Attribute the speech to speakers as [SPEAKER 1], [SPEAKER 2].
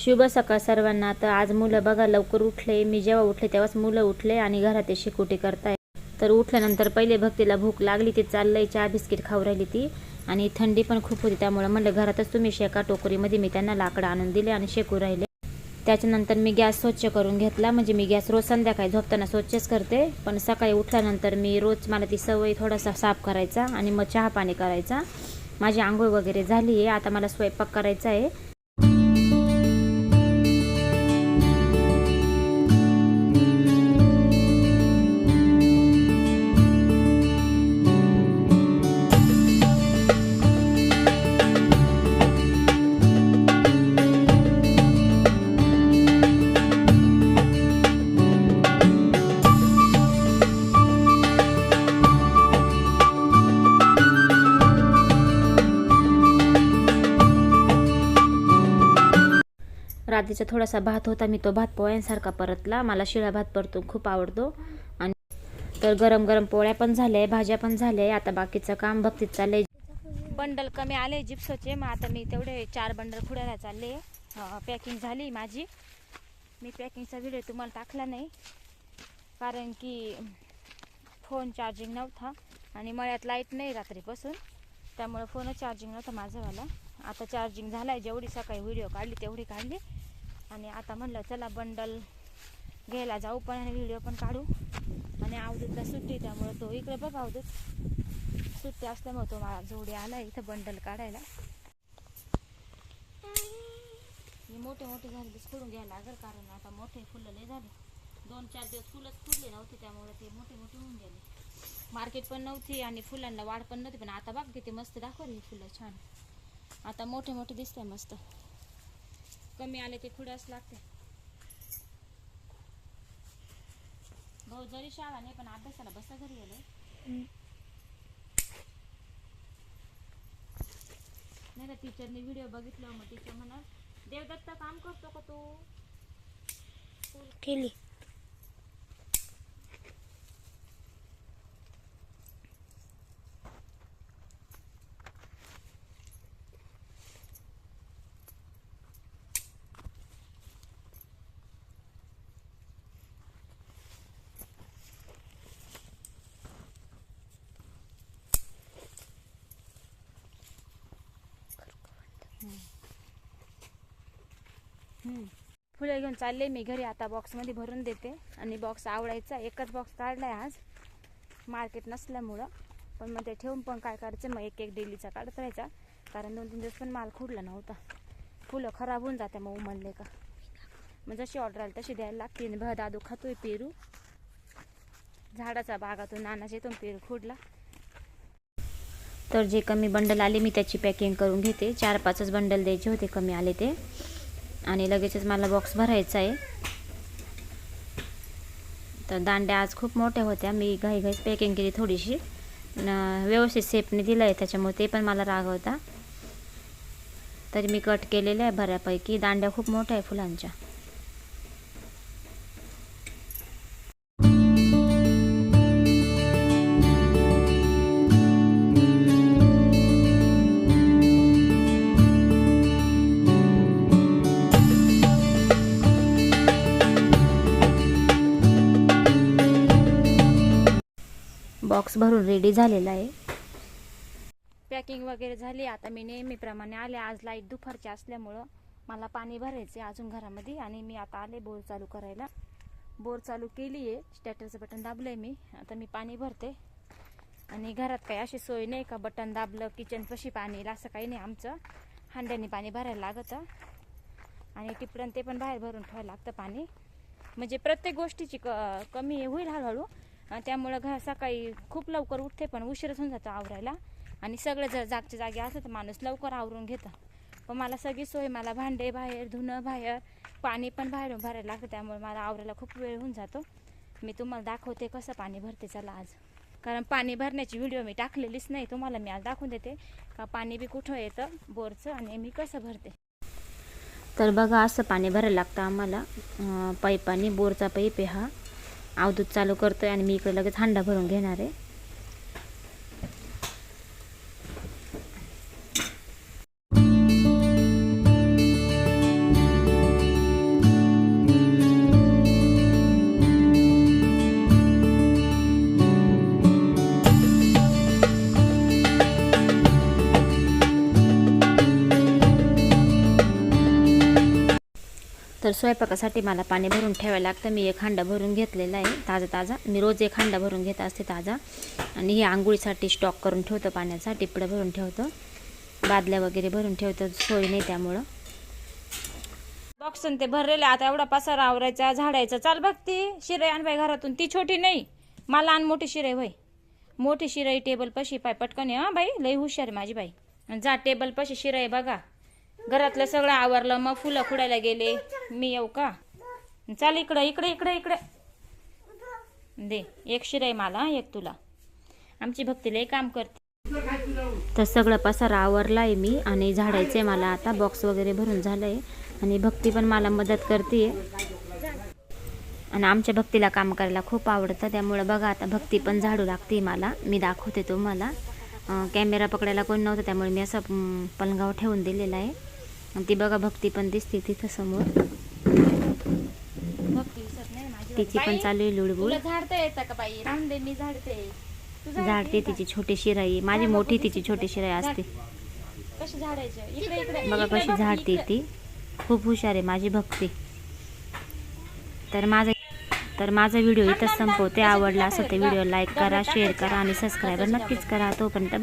[SPEAKER 1] शुभ सकाळ सर्वांना. तर आज मुलं बघा लवकर उठले. मी जेव्हा उठले तेव्हाच मुलं उठले आणि घरात शिकुटी करताय? तर उठल्यानंतर पहिले भक्तीला भूक लागली ती चाललंय चहा बिस्किट खाऊ राहिली ती. आणि थंडी पण खूप होती त्यामुळे म्हणलं घरातच तुम्ही शेका टोकरीमध्ये मी त्यांना लाकडं आणून दिले आणि शेकू राहिले. त्याच्यानंतर मी गॅस स्वच्छ करून घेतला. म्हणजे मी गॅस रोज संध्याकाळी झोपताना स्वच्छच करते. पण सकाळी उठल्यानंतर मी रोज मला ती सवय थोडासा साफ करायचा आणि मग चहा पाणी करायचा. माझी आंघोळ वगैरे झाली आहे. आता मला स्वयंपाक करायचा आहे. आधीचा थोडासा भात होता मी तो भात पोळ्यांसारखा परतला. मला शिळा भात परतून खूप आवडतो. आणि तर गरम गरम पोळ्या पण झाल्या भाज्या पण झाल्या. आता बाकीचं काम भक्तीत चाललंय. बंडल कमी आले जिप्सोचे. मग आता मी तेवढे चार बंडल खुडायला चालले. पॅकिंग झाली माझी. मी पॅकिंगचा व्हिडिओ तुम्हाला टाकला नाही. कारण की फोन चार्जिंग नव्हता. आणि मळ्यात लाइट नाही रात्रीपासून. त्यामुळे फोनच चार्जिंग नव्हता माझावाला आता चार्जिंग झाला आहे जेवढी सकाळी व्हिडिओ काढली तेवढी काढली. आणि आता म्हणलं चला बंडल घ्यायला जाऊ पण आणि व्हिडिओ पण काढू. आणि अवधूतला सुट्टी त्यामुळं त्यामुळे तो इकडे बघ अवधूत सुट्टी असल्यामुळं तो मला जोडी आला इथं बंडल काढायला. हे मोठे मोठे झाले ते घ्यायला लागेल कारण आता मोठे फुलं लय झाले. दोन चार दिवस फुलंच फुलले नव्हते त्यामुळे ते मोठे मोठे होऊन गेले. मार्केट पण नव्हती आणि फुलांना वाढ पण नव्हती पण आता बघ किती मस्त दाखवली फुलं छान. आता मोठे मोठे दिसतंय मस्त. कमी आले ते खुडाच लागते. भाऊ जरी शाळा नाही पण अभ्यासाला बसा घरी गेले नाही का टीचरने व्हिडिओ बघितलं मग टीचर म्हणा देवदत्त काम करतो का तू?
[SPEAKER 2] केली.
[SPEAKER 1] फुलं घेऊन चालले मी घरी आता बॉक्समध्ये भरून देते. आणि बॉक्स आवडायचा. एकच बॉक्स काढलाय आज. मार्केट नसल्यामुळं. पण मग ते ठेवून पण काय करायचं? मग एक एक डेलीचा काढत राहायचा. कारण दोन तीन दिवस पण माल खुडला नव्हता. फुलं खराब होऊन जाते मग उमलले का? मग जशी ऑर्डर आली तशी द्यायला लागते. भ दादू खातोय पेरू. झाडाचा बागातून नानाच्या इथून पेरू खुडला तर जे कमी बंडल आले मी त्याची पॅकिंग करून घेते. चार पाचच बंडल द्यायचे होते कमी आले ते. आणि लगेचच मला बॉक्स भरायचा आहे. तर दांड्या आज खूप मोठ्या होत्या. मी घाई घाईच पॅकिंग केली थोडीशी. न व्यवस्थित सेपने दिलं आहे त्याच्यामुळे ते पण मला राग होता. तरी मी कट केलेल्या आहे बऱ्यापैकी. दांड्या खूप मोठ्या आहे फुलांच्या. बॉक्स भरून रेडी झालेला आहे. पॅकिंग वगैरे झाली. आता मी नेहमीप्रमाणे आले. आज लाइट दुपारची असल्यामुळं मला पाणी भरायचे अजून घरामध्ये आणि मी आता आले बोर चालू करायला. बोर चालू केली आहे. स्टॅटरचं बटन दाबलं आहे मी. आता मी पाणी भरते. आणि घरात काही अशी सोय नाही का? बटन दाबलं किचन पशी पाणी येईल असं काही नाही आमचं. हांड्याने पाणी भरायला लागतं. आणि टिपरण ते पण बाहेर भरून ठेवायला लागतं पाणी. म्हणजे प्रत्येक गोष्टीची क कमी होईल हळूहळू. त्यामुळं घर सकाळी खूप लवकर उठते पण उशीरच होऊन जातं आवरायला. आणि सगळं जर जागच्या जागी असं तर माणूस लवकर आवरून घेतं. पण मला सगळी सोय मला भांडे बाहेर धुणं बाहेर पाणी पण बाहेरून भरायला लागतं त्यामुळे मला आवरायला खूप वेळ होऊन जातो. मी तुम्हाला दाखवते कसं पाणी भरते चला आज. कारण पाणी भरण्याची व्हिडिओ मी टाकलेलीच नाही तुम्हाला मी आज दाखवून देते. का पाणी बी कुठं येतं बोरचं आणि मी कसं भरते. तर बघा असं पाणी भरायला लागतं आम्हाला. पाईप पाईपाने बोरचा पाईप आहे हा. अवधूत चालू करतो आहे आणि मी इकडे लगेच हांडा भरून घेणार आहे.
[SPEAKER 2] तर स्वयंपाकासाठी मला पाणी भरून ठेवायला लागतं. मी एक हांडा भरून घेतलेला आहे ताजा ताजा. मी रोज एक हांडा भरून घेत असते ताजा. आणि हे आंघोळीसाठी स्टॉक करून ठेवतो पाण्याचा टिपडं भरून ठेवतो. बादल्या वगैरे भरून ठेवतो सोय नाही त्यामुळं. बॉक्स ते भरलेले आता एवढा पसारा आवरायचा झाडायचा. चाल बघ ती शिराई आण बाई घरातून. ती छोटी नाही. मला आण मोठी शिराई भाई मोठी शिराई टेबल पशी पाय पटकन हा बाई. लई हुशार आहे माझी बाई. आणि जा टेबल पशी शिराई बघा. घरातलं सगळं आवरलं मग फुलं खुडायला गेले. मी येऊ का? चाल इकडं इकडे इकडे इकडे. दे एक शिराय मला एक तुला. आमची भक्तीलाही काम करते. तर सगळं पसारा आवरला आहे मी आणि झाडायचं आहे मला आता. बॉक्स वगैरे भरून झालं आहे आणि भक्ती पण मला मदत करते आणि आमच्या भक्तीला काम करायला खूप आवडतं. त्यामुळं बघा आता भक्ती पण झाडू लागते मला. मी दाखवते तुम्हाला. कॅमेरा पकडायला कोण नव्हतं त्यामुळे मी असं पलगाव ठेवून दिलेला आहे. आणि ती बघा भक्ती पण दिसते तिथं समोर. तिची पण चालू आहे लुडबुड
[SPEAKER 1] झाडता येतं का बाई? राहून दे मी झाडते. तू झाड
[SPEAKER 2] झाडते तिची छोटी शिराई. माझी मोठी तिची छोटी शिराई? असते.
[SPEAKER 1] कशी झाडायचं? इकडे इकडे
[SPEAKER 2] बघा कशी झाडते. ती. खूप हुशार आहे माझी भक्ती. तर माझा तर माझा व्हिडिओ इथंच संपवते. आवडला असेल तर व्हिडिओ लाईक करा शेअर करा आणि सबस्क्राईबर नक्कीच करा. तोपर्यंत.